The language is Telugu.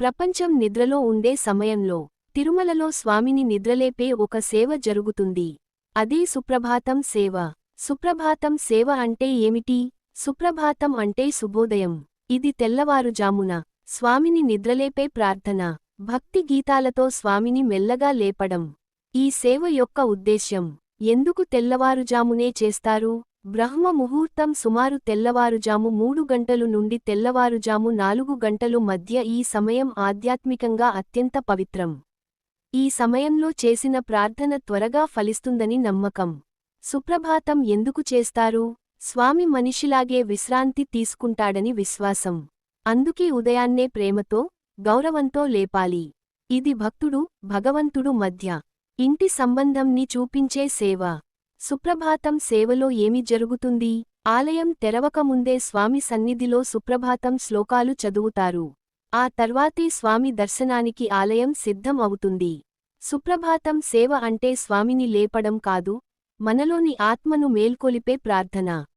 ప్రపంచం నిద్రలో ఉండే సమయంలో తిరుమలలో స్వామిని నిద్రలేపే ఒక సేవ జరుగుతుంది. అదే సుప్రభాతం సేవ. సుప్రభాతం సేవ అంటే ఏమిటి? సుప్రభాతం అంటే శుభోదయం. ఇది తెల్లవారుజామున స్వామిని నిద్రలేపే ప్రార్థన. భక్తి గీతాలతో స్వామిని మెల్లగా లేపడం. ఈ సేవ యొక్క ఉద్దేశ్యం. ఎందుకు తెల్లవారుజామునే చేస్తారు? బ్రహ్మ ముహూర్తం సుమారు తెల్లవారుజాము మూడు గంటలు నుండి తెల్లవారుజాము నాలుగు గంటలు మధ్య ఈ సమయం ఆధ్యాత్మికంగా అత్యంత పవిత్రం. ఈ సమయంలో చేసిన ప్రార్థన త్వరగా ఫలిస్తుందని నమ్మకం. సుప్రభాతం ఎందుకు చేస్తారు? స్వామి మనిషిలాగే విశ్రాంతి తీసుకుంటాడని విశ్వాసం. అందుకే ఉదయాన్నే ప్రేమతో గౌరవంతో లేపాలి. ఇది భక్తుడు భగవంతుడు మధ్య. ఇంటి సంబంధంని చూపించే సేవ. సుప్రభాతం సేవలో ఏమి జరుగుతుంది? ఆలయం తెరవకముందే స్వామి సన్నిధిలో సుప్రభాతం శ్లోకాలు చదువుతారు. ఆ తర్వాతే స్వామి దర్శనానికి ఆలయం సిద్ధం అవుతుంది. సుప్రభాతం సేవ అంటే స్వామిని లేపడం కాదు మనలోని ఆత్మను మేల్కొలిపే ప్రార్థన.